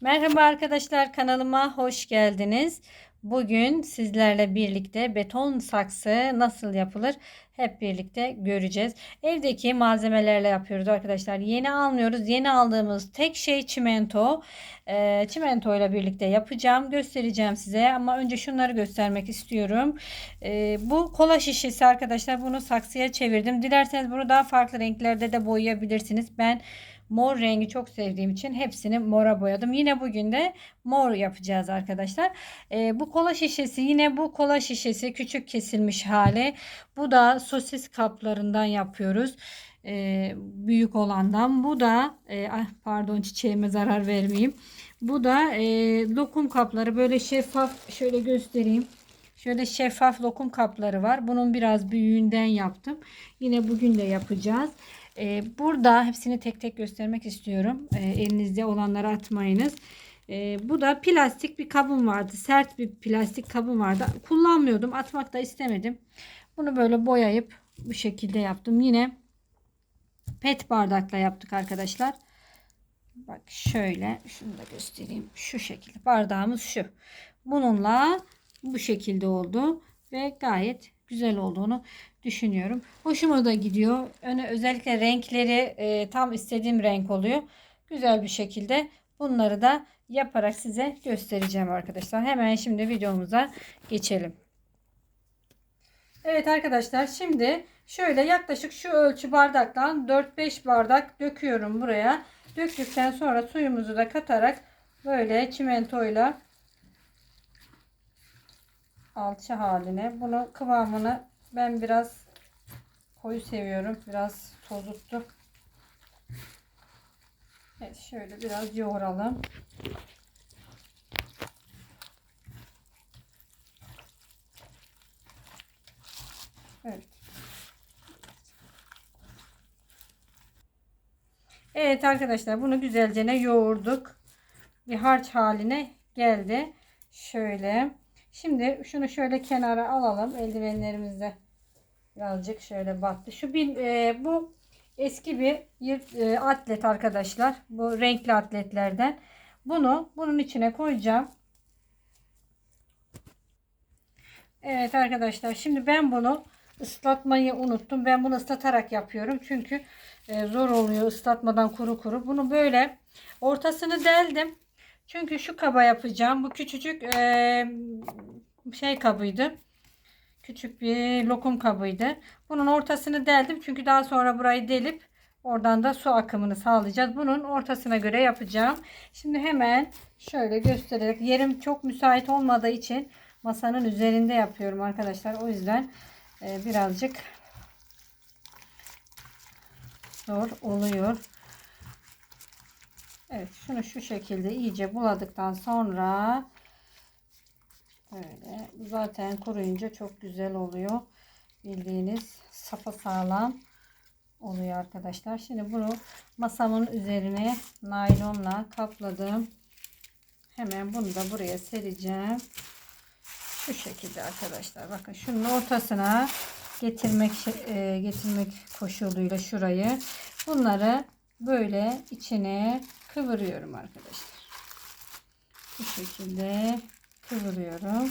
Merhaba arkadaşlar kanalıma hoş geldiniz. Bugün sizlerle birlikte beton saksı nasıl yapılır hep birlikte göreceğiz. Evdeki malzemelerle yapıyoruz arkadaşlar. Yeni almıyoruz. Yeni aldığımız tek şey çimento. Ee, çimento ile birlikte yapacağım. Göstereceğim size ama önce şunları göstermek istiyorum. Ee, bu kola şişesi arkadaşlar. Bunu saksıya çevirdim. Dilerseniz bunu daha farklı renklerde de boyayabilirsiniz. Ben mor rengi çok sevdiğim için hepsini mora boyadım. Yine bugün de mor yapacağız arkadaşlar. Ee, bu kola şişesi yine bu kola şişesi küçük kesilmiş hali. Bu da sosis kaplarından yapıyoruz. Ee, büyük olandan. Bu da e, ah, pardon çiçeğime zarar vermeyeyim. Bu da e, lokum kapları böyle şeffaf şöyle göstereyim. Şöyle şeffaf lokum kapları var. Bunun biraz büyüğünden yaptım. Yine bugün de yapacağız. Ee, burada hepsini tek tek göstermek istiyorum. Ee, elinizde olanları atmayınız. Ee, bu da plastik bir kabım vardı. Sert bir plastik kabım vardı. Kullanmıyordum. Atmak da istemedim. Bunu böyle boyayıp bu şekilde yaptım. Yine pet bardakla yaptık arkadaşlar. Bak şöyle şunu da göstereyim. Şu şekilde bardağımız şu. Bununla bu şekilde oldu ve gayet güzel olduğunu düşünüyorum. Hoşuma da gidiyor. Öne özellikle renkleri e, tam istediğim renk oluyor. Güzel bir şekilde bunları da yaparak size göstereceğim arkadaşlar. Hemen şimdi videomuza geçelim. Evet arkadaşlar şimdi şöyle yaklaşık şu ölçü bardaktan 4-5 bardak döküyorum buraya. Döktükten sonra suyumuzu da katarak böyle çimentoyla alçı haline. Bunu kıvamını ben biraz koyu seviyorum. Biraz tozuttu. Evet şöyle biraz yoğuralım. Evet. Evet arkadaşlar bunu güzelce yoğurduk. Bir harç haline geldi. Şöyle. Şimdi şunu şöyle kenara alalım. Eldivenlerimizde birazcık şöyle battı. Şu bir e, bu eski bir e, atlet arkadaşlar. Bu renkli atletlerden. Bunu bunun içine koyacağım. Evet arkadaşlar. Şimdi ben bunu ıslatmayı unuttum. Ben bunu ıslatarak yapıyorum. Çünkü e, zor oluyor ıslatmadan kuru kuru. Bunu böyle ortasını deldim. Çünkü şu kaba yapacağım. Bu küçücük e, şey kabıydı. Küçük bir lokum kabıydı. Bunun ortasını deldim. Çünkü daha sonra burayı delip oradan da su akımını sağlayacağız. Bunun ortasına göre yapacağım. Şimdi hemen şöyle göstererek yerim çok müsait olmadığı için masanın üzerinde yapıyorum arkadaşlar. O yüzden e, birazcık zor oluyor. Evet şunu şu şekilde iyice buladıktan sonra böyle zaten kuruyunca çok güzel oluyor. Bildiğiniz sapa sağlam oluyor arkadaşlar. Şimdi bunu masamın üzerine naylonla kapladım. Hemen bunu da buraya sereceğim. Şu şekilde arkadaşlar. Bakın şunun ortasına getirmek e, getirmek koşuluyla şurayı bunları böyle içine kıvırıyorum arkadaşlar. Bu şekilde kıvırıyorum.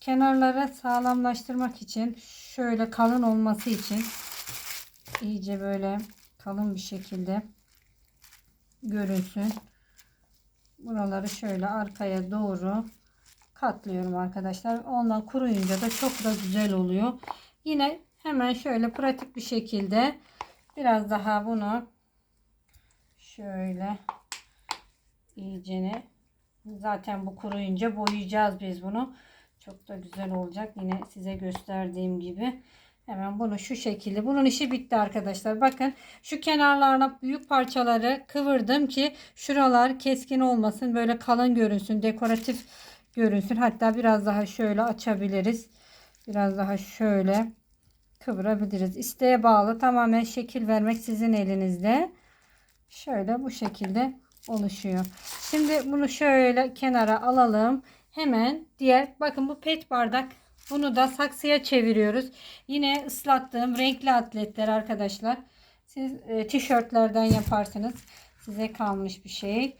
Kenarlara sağlamlaştırmak için şöyle kalın olması için iyice böyle kalın bir şekilde görünsün. Buraları şöyle arkaya doğru katlıyorum arkadaşlar. Ondan kuruyunca da çok da güzel oluyor. Yine hemen şöyle pratik bir şekilde biraz daha bunu şöyle iyicene zaten bu kuruyunca boyayacağız biz bunu. Çok da güzel olacak. Yine size gösterdiğim gibi. Hemen bunu şu şekilde. Bunun işi bitti arkadaşlar. Bakın şu kenarlarına büyük parçaları kıvırdım ki şuralar keskin olmasın. Böyle kalın görünsün. Dekoratif görünsün. Hatta biraz daha şöyle açabiliriz. Biraz daha şöyle kıvırabiliriz. İsteğe bağlı. Tamamen şekil vermek sizin elinizde. Şöyle bu şekilde oluşuyor. Şimdi bunu şöyle kenara alalım. Hemen diğer bakın bu pet bardak bunu da saksıya çeviriyoruz. Yine ıslattığım renkli atletler arkadaşlar. Siz e, tişörtlerden yaparsınız. Size kalmış bir şey.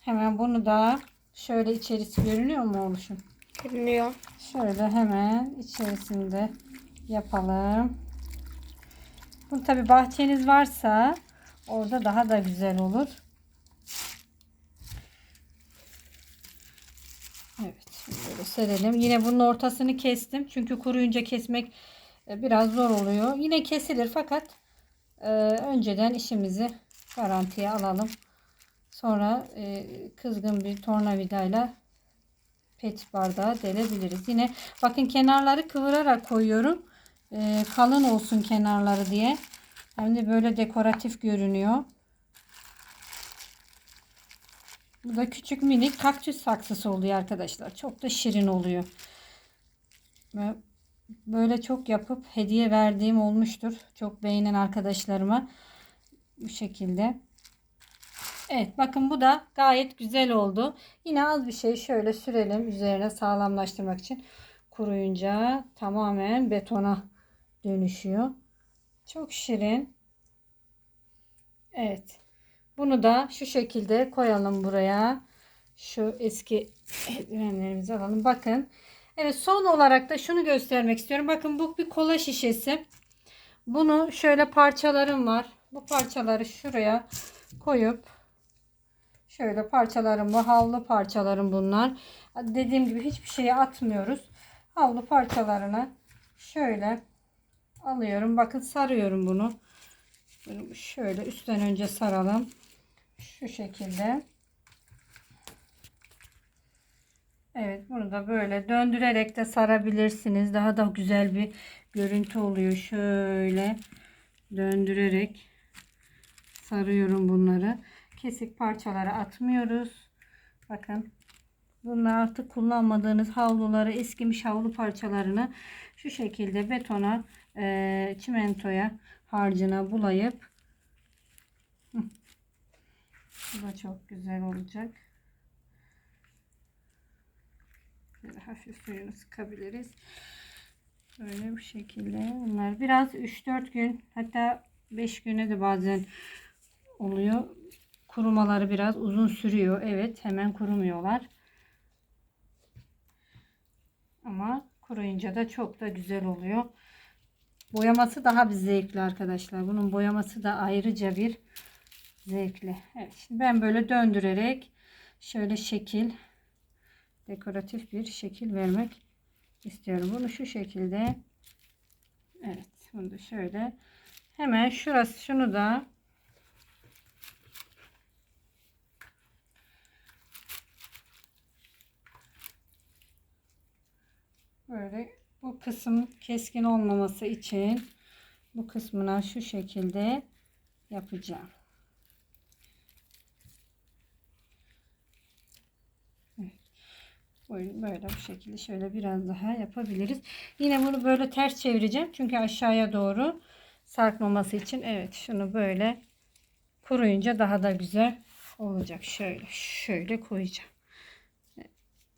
Hemen bunu da şöyle içerisi görünüyor mu oluşum? Görünüyor. Şöyle hemen içerisinde yapalım. Bu tabi bahçeniz varsa orada daha da güzel olur. Böyle serelim. Yine bunun ortasını kestim. Çünkü kuruyunca kesmek e, biraz zor oluyor. Yine kesilir fakat e, önceden işimizi garantiye alalım. Sonra e, kızgın bir tornavidayla pet bardağı delebiliriz. Yine bakın kenarları kıvırarak koyuyorum. Ee, kalın olsun kenarları diye. Hem de böyle dekoratif görünüyor. Bu da küçük minik kaktüs saksısı oluyor arkadaşlar. Çok da şirin oluyor. Böyle çok yapıp hediye verdiğim olmuştur. Çok beğenen arkadaşlarıma. Bu şekilde. Evet bakın bu da gayet güzel oldu. Yine az bir şey şöyle sürelim üzerine sağlamlaştırmak için. Kuruyunca tamamen betona dönüşüyor. Çok şirin. Evet. Bunu da şu şekilde koyalım buraya. Şu eski eldivenlerimizi alalım. Bakın. Evet son olarak da şunu göstermek istiyorum. Bakın bu bir kola şişesi. Bunu şöyle parçalarım var. Bu parçaları şuraya koyup Şöyle parçalarım bu. Havlu parçalarım bunlar. Dediğim gibi hiçbir şeyi atmıyoruz. Havlu parçalarını şöyle alıyorum. Bakın sarıyorum. Bunu şöyle üstten önce saralım. Şu şekilde. Evet bunu da böyle döndürerek de sarabilirsiniz. Daha da güzel bir görüntü oluyor. Şöyle döndürerek sarıyorum bunları kesik parçaları atmıyoruz. Bakın bunlar artık kullanmadığınız havluları eskimiş havlu parçalarını şu şekilde betona e, çimentoya harcına bulayıp bu da çok güzel olacak. Böyle hafif suyunu sıkabiliriz. Böyle bu şekilde. Bunlar biraz 3-4 gün hatta 5 güne de bazen oluyor. Kurumaları biraz uzun sürüyor. Evet hemen kurumuyorlar. Ama kuruyunca da çok da güzel oluyor. Boyaması daha bir zevkli arkadaşlar. Bunun boyaması da ayrıca bir zevkli. Evet şimdi ben böyle döndürerek şöyle şekil dekoratif bir şekil vermek istiyorum. Bunu şu şekilde evet bunu da şöyle hemen şurası şunu da Böyle bu kısım keskin olmaması için bu kısmına şu şekilde yapacağım. Böyle, böyle bu şekilde şöyle biraz daha yapabiliriz. Yine bunu böyle ters çevireceğim. Çünkü aşağıya doğru sarkmaması için. Evet şunu böyle kuruyunca daha da güzel olacak. Şöyle şöyle koyacağım.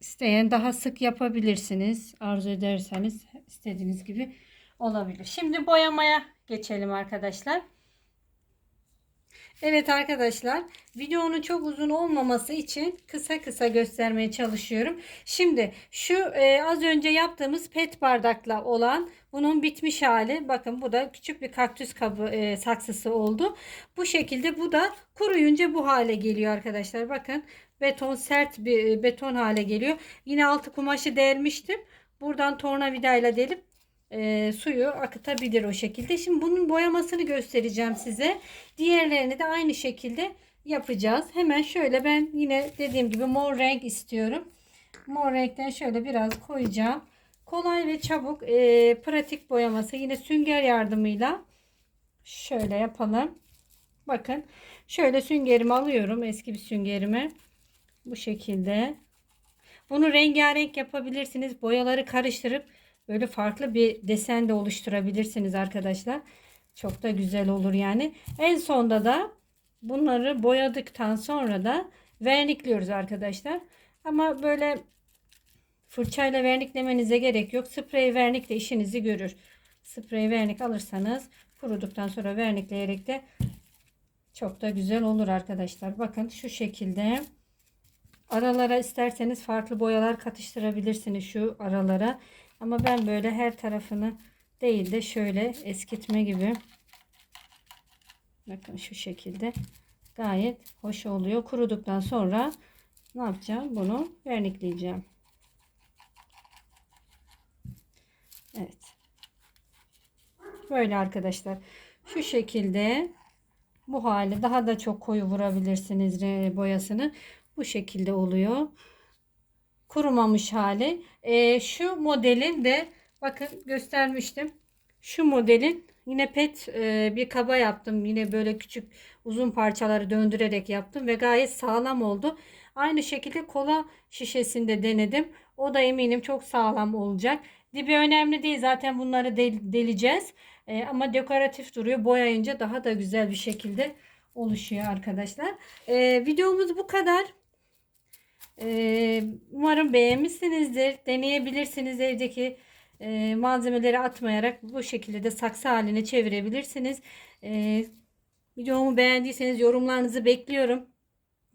İsteyen daha sık yapabilirsiniz. Arzu ederseniz istediğiniz gibi olabilir. Şimdi boyamaya geçelim arkadaşlar. Evet arkadaşlar videonun çok uzun olmaması için kısa kısa göstermeye çalışıyorum. Şimdi şu e, az önce yaptığımız pet bardakla olan bunun bitmiş hali. Bakın bu da küçük bir kaktüs kabı e, saksısı oldu. Bu şekilde bu da kuruyunca bu hale geliyor arkadaşlar. Bakın beton sert bir e, beton hale geliyor. Yine altı kumaşı delmiştim. Buradan tornavidayla delip e, suyu akıtabilir o şekilde. Şimdi bunun boyamasını göstereceğim size. Diğerlerini de aynı şekilde yapacağız. Hemen şöyle ben yine dediğim gibi mor renk istiyorum. Mor renkten şöyle biraz koyacağım. Kolay ve çabuk e, pratik boyaması yine sünger yardımıyla şöyle yapalım. Bakın şöyle süngerimi alıyorum eski bir süngerimi. Bu şekilde. Bunu rengarenk yapabilirsiniz. Boyaları karıştırıp böyle farklı bir desen de oluşturabilirsiniz arkadaşlar. Çok da güzel olur yani. En sonda da bunları boyadıktan sonra da vernikliyoruz arkadaşlar. Ama böyle fırçayla verniklemenize gerek yok. Sprey vernikle işinizi görür. Sprey vernik alırsanız kuruduktan sonra vernikleyerek de çok da güzel olur arkadaşlar. Bakın şu şekilde aralara isterseniz farklı boyalar katıştırabilirsiniz şu aralara. Ama ben böyle her tarafını değil de şöyle eskitme gibi. Bakın şu şekilde gayet hoş oluyor. Kuruduktan sonra ne yapacağım? Bunu vernikleyeceğim. Evet. Böyle arkadaşlar. Şu şekilde bu hali daha da çok koyu vurabilirsiniz boyasını. Bu şekilde oluyor. Kurumamış hali. Ee, şu modelin de bakın göstermiştim. Şu modelin yine pet e, bir kaba yaptım. Yine böyle küçük uzun parçaları döndürerek yaptım ve gayet sağlam oldu. Aynı şekilde kola şişesinde denedim. O da eminim çok sağlam olacak. Dibi önemli değil. Zaten bunları del- deleceğiz. Ee, ama dekoratif duruyor. Boyayınca daha da güzel bir şekilde oluşuyor arkadaşlar. Ee, videomuz bu kadar. Ee, umarım beğenmişsinizdir. Deneyebilirsiniz evdeki e, malzemeleri atmayarak bu şekilde de saksı haline çevirebilirsiniz. Ee, videomu beğendiyseniz yorumlarınızı bekliyorum.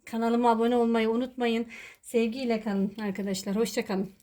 Kanalıma abone olmayı unutmayın. Sevgiyle kalın arkadaşlar. Hoşçakalın.